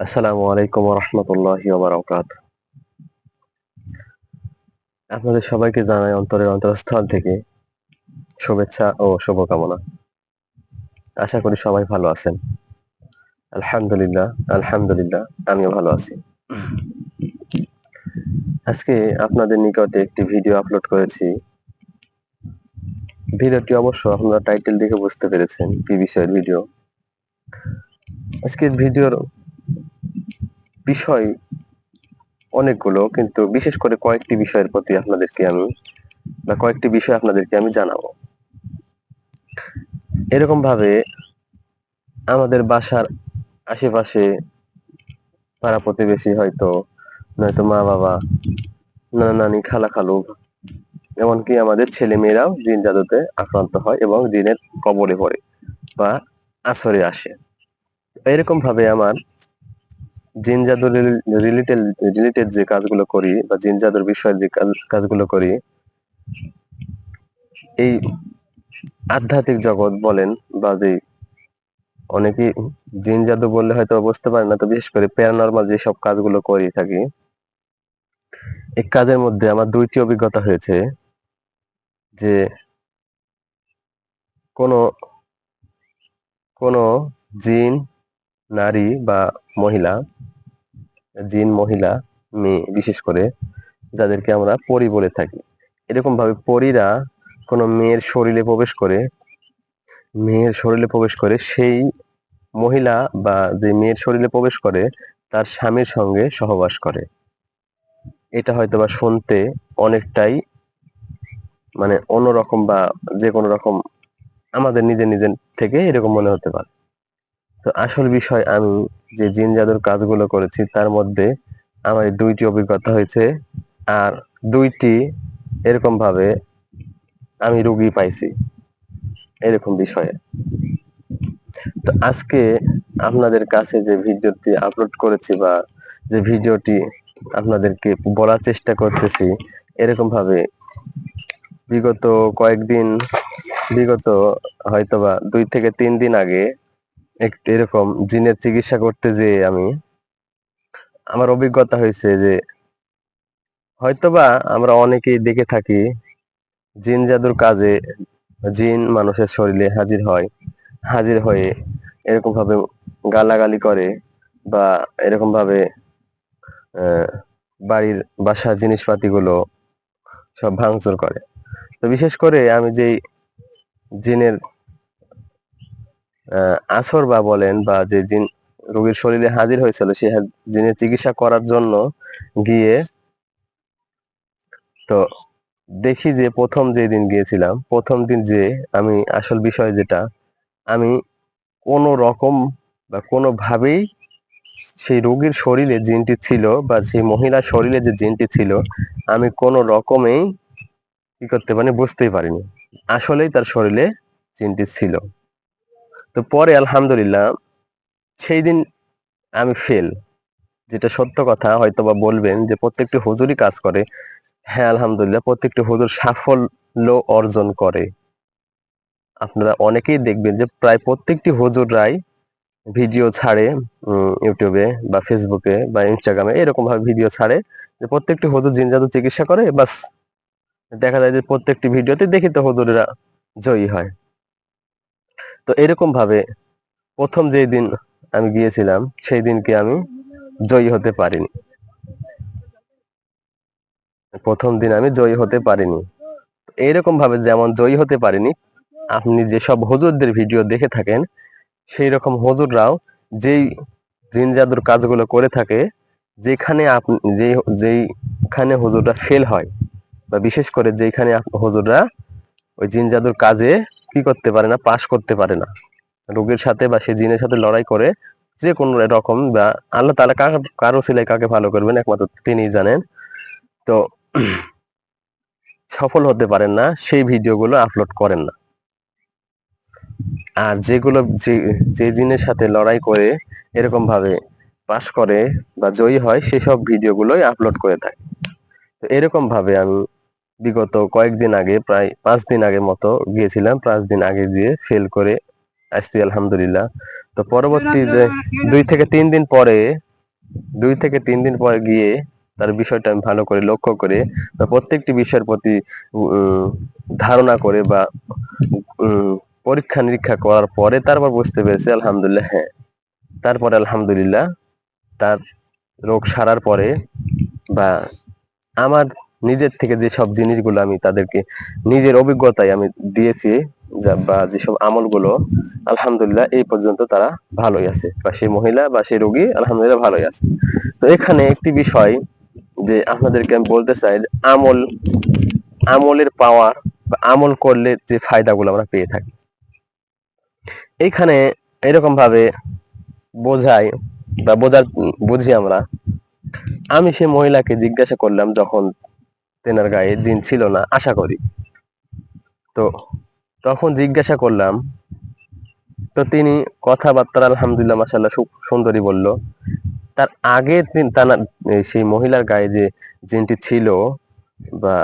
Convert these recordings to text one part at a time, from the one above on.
আসসালামু আলাইকুম রহমতুল্লাহি বারাকাত আপনাদের সবাইকে জানাই অন্তরের অন্তরস্থল থেকে শুভেচ্ছা ও শুভকামনা। আশা করি সবাই ভালো আছেন। আলহামদুলিল্লাহ আলহামদুলিল্লাহ, আমিও ভালো আছি। আজকে আপনাদের নিকটে একটি ভিডিও আপলোড করেছি। ভিডিওটি অবশ্য আপনারা টাইটেল দেখে বুঝতে পেরেছেন কি বিষয়ের ভিডিও। আজকের ভিডিওর বিষয় অনেকগুলো, কিন্তু বিশেষ করে কয়েকটি বিষয়ের প্রতি আপনাদেরকে আমি, বা কয়েকটি বিষয় আপনাদেরকে আমি জানাব। এরকম ভাবে আমাদের বাসার আশেপাশে পাড়া প্রতিবেশী হয়তো, নয়তো মা বাবা, নানা নানি, খালা খালু, এমনকি আমাদের ছেলে মেয়েরাও জিন জাদুতে আক্রান্ত হয় এবং জিনের কবলে পড়ে বা আসরে আসে। এরকম ভাবে আমার জিন জাদু রিলেটেড রিলেটেড যে কাজগুলো করি বা জিন জাদুর বিষয়ের যে কাজগুলো করি, এই আধ্যাত্মিক জগৎ বলেন বা যে অনেকেই জিন জাদু বললে হয়তো বুঝতে পারে না, তো বিশেষ করে প্যারানর্মাল যেসব কাজগুলো করি থাকি, এই কাজের মধ্যে আমার দুইটি অভিজ্ঞতা হয়েছে যে কোনো কোনো জিন নারী বা মহিলা, জিন, মহিলা, মেয়ে, বিশেষ করে যাদেরকে আমরা পরি বলে থাকি। এরকম ভাবে পরীরা কোনো মেয়ের শরীরে প্রবেশ করে, মেয়ের শরীরে প্রবেশ করে সেই মহিলা বা যে মেয়ের শরীরে প্রবেশ করে, তার স্বামীর সঙ্গে সহবাস করে। এটা হয়তো বা শুনতে অনেকটাই মানে অন্যরকম বা যে কোনো রকম আমাদের নিজের নিজের থেকে এরকম মনে হতে পারে। তো আসল বিষয় আমি যে জিন জাদুর কাজগুলো করেছি, তার মধ্যে আমার দুইটি অভিজ্ঞতা হয়েছে আর দুইটি এরকম ভাবে আমি রুগী পাইছি এরকম বিষয়ে। তো আজকে আপনাদের কাছে যে ভিডিওটি আপলোড করেছি বা যে ভিডিওটি আপনাদেরকে বলার চেষ্টা করতেছি এরকম ভাবে বিগত কয়েকদিন, বিগত হয়তোবা দুই থেকে তিন দিন আগে এরকম জিনের চিকিৎসা করতে যে আমি, আমার অভিজ্ঞতা হয়েছে যে হয়তোবা আমরা অনেকেই দেখে থাকি জিন জাদুর কাজে জিন মানুষের শরীরে হাজির হয়, হাজির হয়ে এরকম ভাবে গালাগালি করে বা এরকম ভাবে বাড়ির বাসার জিনিসপাতিগুলো সব ভাঙচুর করে। তো বিশেষ করে আমি যেই জিনের আসর বা বলেন বা যে জিন রোগীর শরীরে হাজির হয়েছিল, সে জিনের চিকিৎসা করার জন্য গিয়ে তো দেখি যে প্রথম যে দিন গিয়েছিলাম, প্রথম দিন যে আমি আসল বিষয় যেটা, আমি কোনো রকম বা কোনোভাবেই সেই রোগীর শরীরে জিনটি ছিল বা সেই মহিলার শরীরে যে জিনটি ছিল, আমি কোনো রকমেই কি করতে পারি বুঝতেই পারিনি। আসলেই তার শরীরে জিনটি ছিল। তো পরে আলহামদুলিল্লাহ সেই দিন আমি ফেল যেটা সত্য কথা হয়তো বা বলবেন যে প্রত্যেকটি হুজুরই কাজ করে। হ্যাঁ আলহামদুলিল্লাহ, প্রত্যেকটি হুজুর সাফল্য অর্জন করে। আপনারা অনেকেই দেখবেন যে প্রায় প্রত্যেকটি হুজুররাই ভিডিও ছাড়ে ইউটিউবে বা ফেসবুকে বা ইনস্টাগ্রামে এরকম ভাবে ভিডিও ছাড়ে যে প্রত্যেকটি হুজুর জিন চিকিৎসা করে, বাস দেখা যায় যে প্রত্যেকটি ভিডিওতে দেখি তো হুজুরেরা জয়ী হয়। তো এরকম ভাবে প্রথম যেই দিন আমি গিয়েছিলাম, সেই দিনকে আমি জয়ী হতে পারিনি। প্রথম দিন আমি জয়ী হতে পারিনি। এইরকম ভাবে যেমন জয়ী হতে পারিনি, আপনি যেসব হজুরদের ভিডিও দেখে থাকেন সেই রকম হজুররাও যেই জিন জাদুর কাজগুলো করে থাকে, যেখানে আপনি যেই, যেইখানে হজুররা ফেল হয়, বা বিশেষ করে যেখানে হজুররা ওই জিন জাদুর কাজে কি করতে পারে না, পাশ করতে পারে না। রোগীর সাথে বা সে জিনের সাথে লড়াই করে যে কোনো রকম বা আল্লাহ তালা কারও ছেলে কাকে ভালো করবেন একমাত্র তিনি জানেন। তো সফল হতে পারেন না, সেই ভিডিওগুলো আপলোড করেন না। আর যেগুলো যে জিনের সাথে লড়াই করে এরকম ভাবে পাস করে বা জয়ী হয়, সেসব ভিডিওগুলোই আপলোড করে থাকে। এরকম ভাবে আমি বিগত কয়েকদিন আগে প্রায় পাঁচ দিন আগের মতো গিয়েছিলাম পাঁচ দিন আগে গিয়ে ফেল করে আসছি আলহামদুলিল্লাহ। তো পরবর্তী যে দুই থেকে তিন দিন পরে দুই থেকে তিন দিন পর গিয়ে তার বিষয়টা আমি ভালো করে লক্ষ্য করে বা প্রত্যেকটি বিষয়ের প্রতি ধারণা করে বা উম, পরীক্ষা নিরীক্ষা করার পরে তারপর বুঝতে পেরেছি আলহামদুলিল্লাহ হ্যাঁ। তারপরে আলহামদুলিল্লাহ তার রোগ সারার পরে বা আমার নিজের থেকে যেসব জিনিসগুলো আমি তাদেরকে নিজের অভিজ্ঞতায় আমি দিয়েছি বা যেসব আমলগুলো, আলহামদুলিল্লাহ এই পর্যন্ত তারা ভালোই আছে। বা সেই মহিলা বা সেই রোগী আলহামদুলিল্লাহ ভালোই আছে। তো এখানে একটি বিষয় যে আপনাদেরকে আমি বলতে চাই আমল, আমলের পাওয়ার বা আমল করলে যে ফায়দাগুলো আমরা পেয়ে থাকি। এইখানে এরকম ভাবে বোঝাই বা বোঝার, বুঝি আমরা, আমি সেই মহিলাকে জিজ্ঞাসা করলাম যখন তেনার গায়ে জিন ছিল না, আশা করি। তো তখন জিজ্ঞাসা করলাম, তো তিনি কথাবার্তা আলহামদুলিল্লাহ মাসাল্লাহ সুন্দরী বলল, তার আগে সেই মহিলার গায়ে যে জিনটি ছিল বা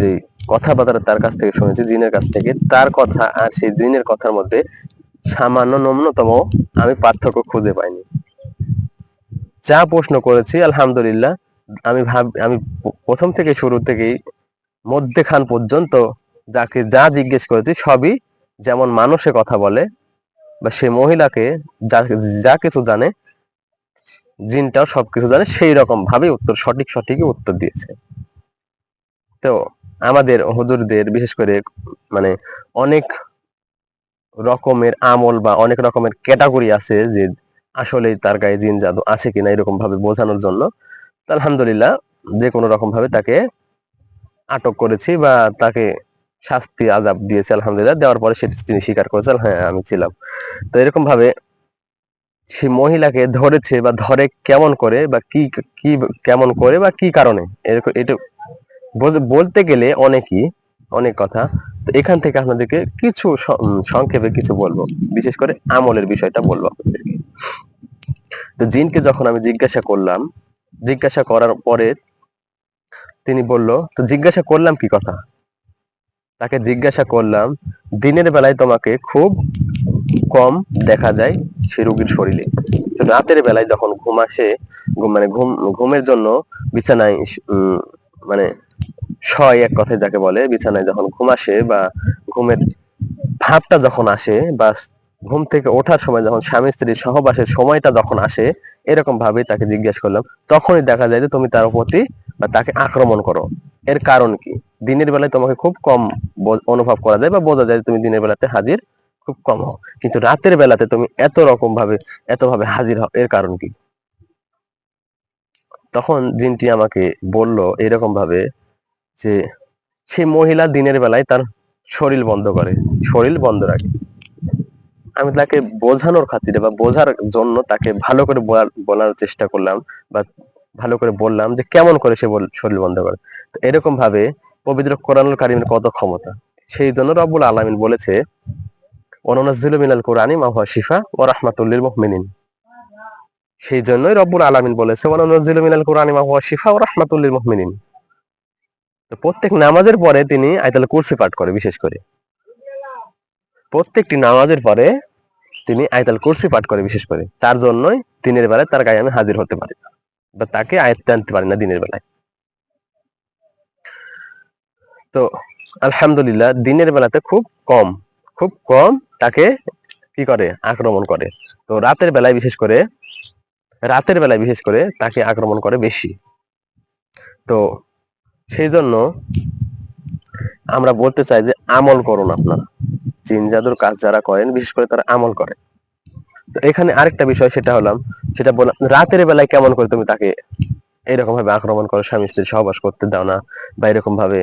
যে কথাবার্তা তার কাছ থেকে শুনেছি, জিনের কাছ থেকে, তার কথা আর সেই জিনের কথার মধ্যে সামান্য ন্যূনতম আমি পার্থক্য খুঁজে পাইনি। যা প্রশ্ন করেছি, আলহামদুলিল্লাহ আমি ভাব, আমি প্রথম থেকে শুরু থেকেই মধ্যেখান পর্যন্ত যাকে যা জিজ্ঞেস করেছি সবই যেমন মানুষে কথা বলে বা সে মহিলাকে যা যা কিছু জানে, জিনটাও সবকিছু জানে, সেই রকম ভাবে উত্তর, সঠিক সঠিকই উত্তর দিয়েছে। তো আমাদের হুজুরদের বিশেষ করে মানে অনেক রকমের আমল বা অনেক রকমের ক্যাটাগরি আছে যে আসলে তার গায়ে জিন জাদু আছে কিনা এরকম ভাবে বোঝানোর জন্য। আলহামদুলিল্লাহ, যে কোনো রকম ভাবে তাকে আটক করেছি বা তাকে শাস্তি আজাব দিয়েছে আলহামদুলিল্লাহ, দেওয়ার পরে সেটি তিনি স্বীকার করেছেন হ্যাঁ আমি ছিলাম। তো এরকম ভাবে সে মহিলাকে ধরেছে বা ধরে কেমন করে বা কি কি কেমন করে বা কি কারণে? এরকম, এটা বলতে গেলে অনেকই, অনেক কথা। তো এখান থেকে আপনাদেরকে কিছু সংক্ষেপে কিছু বলব। বিশেষ করে আমলের বিষয়টা বলব আপনাদেরকে। তো জিনকে যখন আমি জিজ্ঞাসা করলাম জিজ্ঞাসা করার পরে তিনি বলল, তো জিজ্ঞাসা করলাম কি কথা? তাকে জিজ্ঞাসা করলাম, দিনের বেলায় তোমাকে খুব কম দেখা যায় সে রোগীর শরীরে। তো রাতের বেলায় যখন ঘুম আসে মানে ঘুম, ঘুমের জন্য বিছানায় মানে শয় এক কথায় যাকে বলে, বিছানায় যখন ঘুম আসে বা ঘুমের ভাবটা যখন আসে বা ঘুম থেকে ওঠার সময় যখন স্বামী স্ত্রীর সহবাসের সময়টা যখন আসে এরকম ভাবে তাকে জিজ্ঞেস করলাম, তখনই দেখা যায় যে তুমি তার প্রতি বা তাকে আক্রমণ করো। এর কারণ কি? দিনের বেলায় তোমাকে খুব কম অনুভব করা যায় বা বোঝা যায় তুমি দিনের বেলাতে হাজির খুব কম হও। কিন্তু রাতের বেলাতে তুমি এত রকম ভাবে এত ভাবে হাজির হও, এর কারণ কি? তখন জিনটি আমাকে বলল এরকম ভাবে যে, সে মহিলা দিনের বেলায় তার শরীর বন্ধ করে। শরীর বন্ধ রাখে। আমি তাকে বোঝানোর খাতিরে বা বোঝার জন্য তাকে ভালো করে বলার চেষ্টা করলাম বা ভালো করে বললাম যে কেমন করে সে শরীর বন্ধ করে। এরকম ভাবে পবিত্র কোরআনুল কারিমের কত ক্ষমতা। সেই জন্য রব্বুল আলামিন বলেছে মিনাল কোরআনি মা হুয়া শিফা ওয়া রাহমাতুল লিল মুমিনিন। সেই জন্যই রব্বুল আলামিন বলেছে মিনাল কোরআনি মা হুয়া শিফা ওয়া রাহমাতুল লিল মুমিনিন। তো প্রত্যেক নামাজের পরে তিনি আয়াতুল কুরসি পাঠ করে বিশেষ করে। প্রত্যেকটি নামাজের পরে তিনি আয়তাল কুরসি পাঠ করে বিশেষ করে। তার জন্যই দিনের বেলায় তার গায়ে আমি হাজির হতে পারি। বা তাকে আয়ত্তে আনতে পারি না দিনের বেলায়। তো আলহামদুলিল্লাহ, দিনের বেলাতে খুব কম খুব কম তাকে কি করে? আক্রমণ করে। তো রাতের বেলায় বিশেষ করে, রাতের বেলায় বিশেষ করে তাকে আক্রমণ করে বেশি। তো সেই জন্য আমরা বলতে চাই যে আমল করুন আপনারা। জিন জাদুর কাজ যারা করেন, বিশেষ করে তারা আমল করে। তো এখানে আরেকটা বিষয়, সেটা হলাম সেটা বললাম রাতের বেলায় কেমন করে তুমি তাকে এরকম ভাবে আক্রমণ করো, স্বামী স্ত্রীর সহবাস করতে দাও না, বা এরকম ভাবে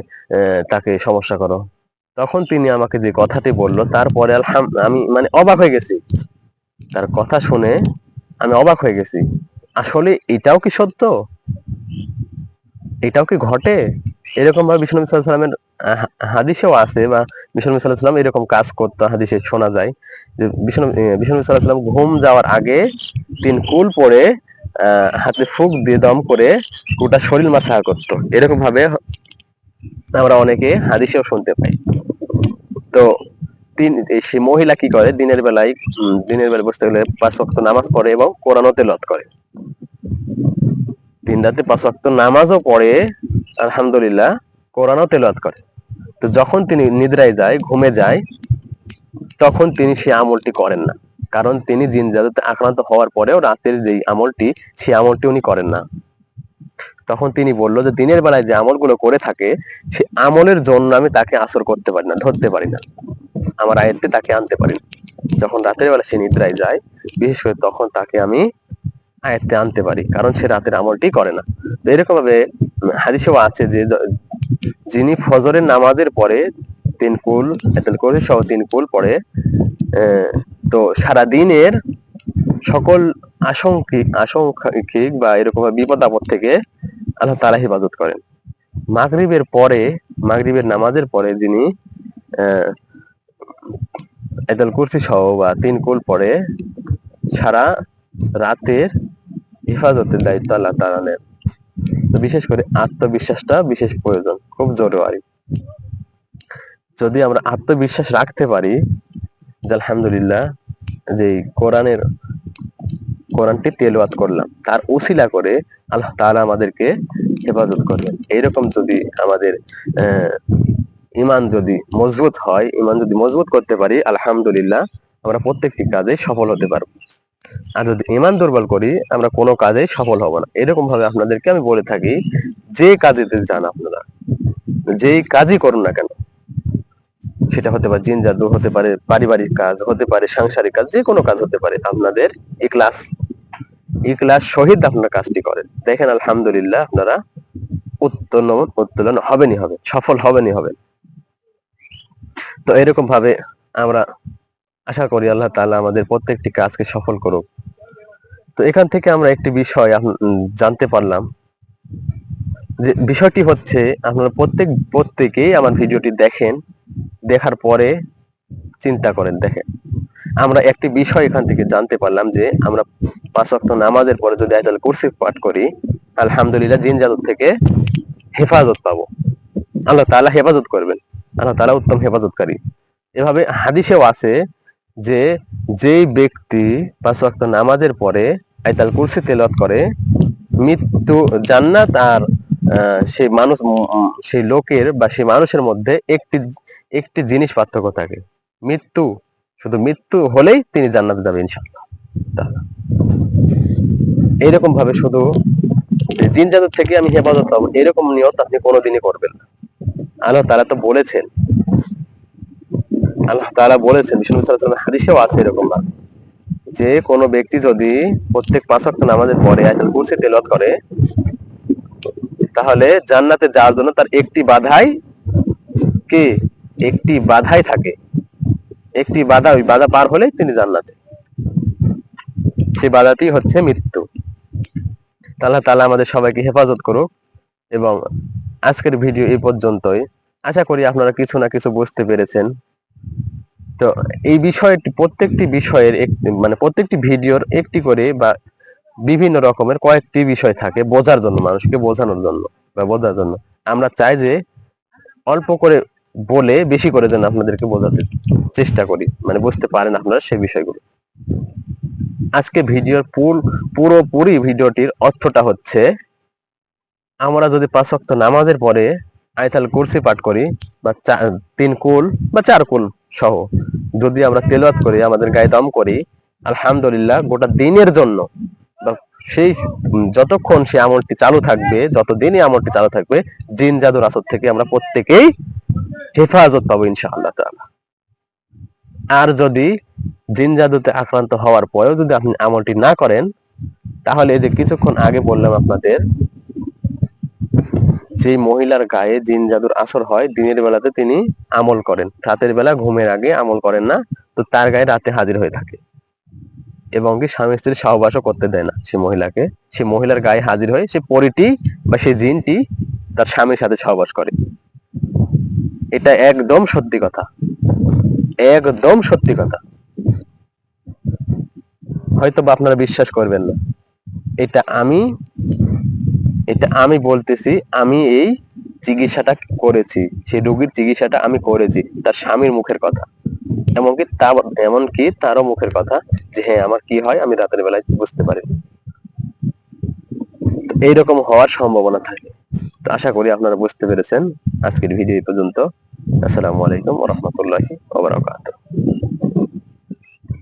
তাকে সমস্যা করো? তখন তিনি আমাকে যে কথাটি বলল, তারপরে আলহাম আমি মানে অবাক হয়ে গেছি। তার কথা শুনে আমি অবাক হয়ে গেছি। আসলে এটাও কি সত্য? এটাও কি ঘটে? এরকম ভাবে বিষ্ণু সাল্লামের হাদিসেও আছে বা বিষ্ণু সাল্লাম এরকম কাজ করতো, হাদিসে শোনা যায় যে বিষ্ণু বিষ্ণু সাল্লাম ঘুম যাওয়ার আগে তিন কুল পরে হাতে ফুক দিয়ে দম করে গোটা শরীর মাসা করতো। এরকম ভাবে আমরা অনেকে হাদিসেও শুনতে পাই। তো তিন সে মহিলা কি করে? দিনের বেলায় দিনের বেলায় বসতে গেলে পাঁচ ওয়াক্ত নামাজ পড়ে এবং কোরআনও তেলাওয়াত করে। দিন রাতে পাঁচ ওয়াক্ত নামাজও পড়ে আলহামদুলিল্লাহ, কোরআনও তেলাওয়াত করে। তো যখন তিনি নিদ্রায় যায়, ঘুমে যায়, তখন তিনি সেই আমলটি করেন না। কারণ তিনি জিন জাদুতে আক্রান্ত হওয়ার পরেও রাতের যেই আমলটি, সেই আমলটি উনি করেন না। তখন তিনি বলল যে, দিনের বেলায় যে আমলগুলো করে থাকে সে আমলের জন্য আমি তাকে আসর করতে পারি না, ধরতে পারি না। আমার আয়ত্তে তাকে আনতে পারি না। যখন রাতের বেলা সে নিদ্রায় যায়, বিশেষ করে তখন তাকে আমি আয়ত্তে আনতে পারি, কারণ সে রাতের আমলটি করে না। তো এরকম ভাবে হাদিসেও আছে যে যিনি ফজরের নামাজের পরে তিন কুল করে সহ তিন কুল আহ, তো সারা দিনের সকল আশঙ্কিক আশঙ্কিক বা এরকম বিপদ আপদ থেকে আল্লাহ তাআলা হেফাজত করেন। মাগরিবের পরে মাগরিবের নামাজের পরে যিনি আহ কুরসি সহ বা তিন কুল পরে সারা রাতের হেফাজতের দায়িত্ব আল্লাহ তাআলা নেন। বিশেষ করে আত্মবিশ্বাসটা বিশেষ প্রয়োজন, খুব জরুরি। যদি আমরা আত্মবিশ্বাস রাখতে পারি, যে আলহামদুলিল্লাহ যে কোরআনের, কোরআনটি তেলাওয়াত করলাম, তার উসিলা করে আল্লাহ তাআলা আমাদেরকে হেফাজত করবেন। এইরকম যদি আমাদের ইমান যদি মজবুত হয় ইমান যদি মজবুত করতে পারি, আলহামদুলিল্লাহ আমরা প্রত্যেকটি কাজে সফল হতে পারব। আর যদি ইমান দুর্বল করি, আমরা কোনো কাজে সফল হব না। এরকম ভাবে আপনাদেরকে আমি বলে থাকি, যে কাজেতে যান আপনারা, যেই কাজই করুন না কেন, সেটা হতে পারে জিন জাদু হতে পারে, পারিবারিক কাজ হতে পারে, সাংসারিক কাজ যে কোনো কাজ হতে পারে, আপনাদের ইকলাস ইকলাস সহিত আপনারা কাজটি করেন। দেখেন, আলহামদুলিল্লাহ, আপনারা উত্তোলন উত্তোলন হবেনই হবে সফল হবেনই হবেন। তো এরকম ভাবে আমরা আশা করি আল্লাহ তাআলা আমাদের প্রত্যেকটি কাজকে সফল করুক। তো এখান থেকে আমরা একটি বিষয় জানতে পারলাম যে বিষয়টি হচ্ছে আপনারা প্রত্যেক, প্রত্যেকেই আমার ভিডিওটি দেখেন, দেখার পরে চিন্তা করেন, দেখেন। আমরা একটি বিষয় এখান থেকে জানতে পারলাম যে আমরা পাঁচ ওয়াক্ত নামাজের পরে যদি আয়াতুল কুরসি পাঠ করি, আলহামদুলিল্লাহ জিন জাদুর থেকে হেফাজত পাবো। আল্লাহ তাআলা হেফাজত করবেন। আল্লাহ তালা উত্তম হেফাজতকারী। এভাবে হাদিসেও আছে যে যেই ব্যক্তি পাঁচ ওয়াক্ত নামাজের পরে আয়াতুল কুরসি তেলাওয়াত করে, মৃত্যু, জান্নাত আর সেই মানুষ সেই লোকের বা সেই মানুষের মধ্যে একটি একটি জিনিস পার্থক্য থাকে মৃত্যু, শুধু মৃত্যু হলেই তিনি জান্নাতে যাবে ইনশাআল্লাহ তাআলা। এইরকম ভাবে শুধু জিন জাদুর থেকে আমি হেফাজত পাবো এরকম নিয়ত আপনি কোনোদিনই করবেন না আল্লাহ তাআলা তো বলেছেন আল্লাহ তাআলা বলেছেন, বিষ্ণু হাদিসেও আছে এরকম ভাবে। যে কোনো ব্যক্তি যদি প্রত্যেক পাঁচ ওয়াক্ত নামাজের পরে আয়াতুল কুরসি তেলাওয়াত করে, তাহলে জান্নাতে যাওয়ার জন্য তার একটি বাধাই কি? একটি বাধাই থাকে। একটি বাধা, ওই বাধা পার হলেই তিনি জান্নাতে। সেই বাধাটি হচ্ছে মৃত্যু। তা আল্লাহ তাআলা আমাদের সবাইকে হেফাজত করুক এবং আজকের ভিডিও এই পর্যন্তই। আশা করি আপনারা কিছু না কিছু বুঝতে পেরেছেন। তো এই বিষয়টি, প্রত্যেকটি বিষয়ের একটি মানে প্রত্যেকটি ভিডিওর একটি করে বা বিভিন্ন রকমের কয়েকটি বিষয় থাকে বোঝার জন্য, মানুষকে বোঝানোর জন্য বা বোঝার জন্য। আমরা চাই যে অল্প করে বলে বেশি করে যেন আপনাদেরকে বোঝাতে চেষ্টা করি মানে বুঝতে পারেন আপনারা সেই বিষয়গুলো। আজকে ভিডিওর পুর পুরোপুরি ভিডিওটির অর্থটা হচ্ছে, আমরা যদি পাঁচ নামাজের পরে আয়তাল কুরসি পাঠ করি, বা তিন কুল, বা চার কুল সহ। যদি আমরা তেলাওয়াত করি, আমাদের গায়ে দম করি, আলহামদুলিল্লাহ গোটা দিনের জন্য সেই যতক্ষণ সেই আমলটি চালু থাকবে, যতদিনই আমলটি চালু থাকবে, জিন জাদুর আসর থেকে আমরা প্রত্যেকেই হেফাজত পাবো ইনশাআল্লাহ তাআলা। আর যদি জিন জাদুতে আক্রান্ত হওয়ার পরেও যদি আপনি আমলটি না করেন, তাহলে এই যে কিছুক্ষণ আগে বললাম আপনাদের যে মহিলার গায়ে জিন জাদুর আসর হয়, দিনের বেলাতে তিনি আমল করেন। রাতের বেলা ঘুমের আগে আমল করেন না, তো তার গায়ে রাতে হাজির হয়ে থাকে। এবং কি স্বামী স্ত্রীর সহবাসও করতে দেয় না সে মহিলাকে। সে মহিলার গায়ে হাজির হয়ে সে পরিটি বা সে জিনটি তার স্বামীর সাথে সহবাস করে। এটা একদম সত্যি কথা। একদম সত্যি কথা। হয়তো বা আপনারা বিশ্বাস করবেন না। এটা আমি এটা আমি বলতেছি, আমি এই চিকিৎসাটা করেছি। সেই রোগীর চিকিৎসাটা আমি করেছি। তার স্বামীর মুখের কথা। এমনকি তার, এমনকি তারও মুখের কথা যে হ্যাঁ আমার কি হয়, আমি রাতের বেলায় বুঝতে পারি এইরকম হওয়ার সম্ভাবনা থাকে। তো আশা করি আপনারা বুঝতে পেরেছেন আজকের ভিডিও পর্যন্ত। আসসালামু আলাইকুম রাহমাতুল্লাহি ওয়া বারাকাতুহু।